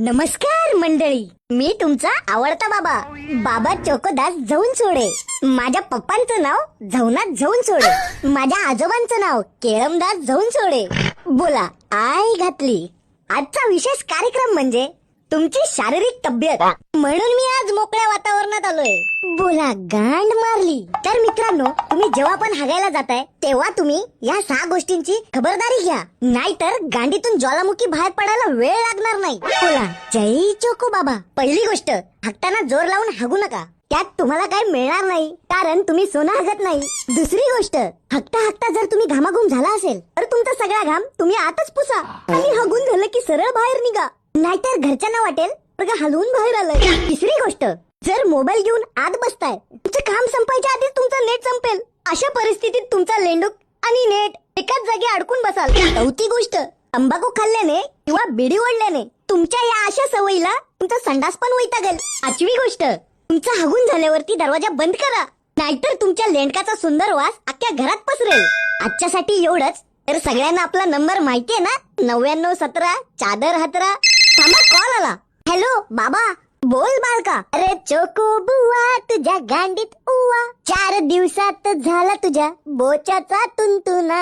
नमस्कार मंडळी. मी तुमचा आवडता बाबा. बाबा चोकोदास झौन सोडे माझ्या पप्पांचं नाव झवनाथ झौन सोडे माझ्या आजोबांचं नाव केळमदास झौन सोडे बोला आई घातली. आजचा विशेष कार्यक्रम म्हणजे तुमची शारीरिक तब्येत. म्हणून मी आज मोकळ्या वातावरणात आलोय. बोला गांड मारली. तर मित्रांनो तुम्ही जेव्हा पण हागायला जाताय तेव्हा तुम्ही या सहा गोष्टींची खबरदारी घ्या. नाहीतर गांडीतून ज्वालामुखी बाहेर पडायला वेळ लागणार नाही. बोला जय चोको बाबा. पहिली गोष्ट हागताना जोर लावून हागू नका. त्यात तुम्हाला काय मिळणार नाही कारण तुम्ही सोनं हागत नाही. दुसरी गोष्ट हकता हकता जर तुम्ही घामाघूम झाला असेल तर तुमचा सगळा घाम तुम्ही आतच पुसा. आणि हगून झालं की सरळ बाहेर निघा. नाहीतर घरच्यांना वाटेल बघा हलवून बाहेर आलंय. तिसरी गोष्ट जर मोबाईल घेऊन आत बसताय तुमचं काम संपायच्या आधीच तुमचं नेट संपेल. अशा परिस्थितीत तुमचा लेंडूक आणि नेट एकाच जागी अडकून बसाल. चौथी गोष्ट तंबाखू खाल्ल्याने किंवा बिडी ओढल्याने तुमच्या या अशा सवयीला तुमचा संडास पण वैतागेल पाचवी गोष्ट तुमचा हगून झाल्यावरती दरवाजा बंद करा. नाहीतर तुमच्या लेंडकाचा सुंदर वास अख्ख्या घरात पसरेल. आजच्यासाठी एवढंच. तर सगळ्यांना आपला नंबर माहितीये ना? नव्याण्णव सतरा चादर हतरा थांबा कॉल आला हॅलो बाबा बोल बालका अरे चोको बुवा तुझ्या गांडीत उवा चार दिवसात झाला तुझ्या बोच्याचा तुंतुना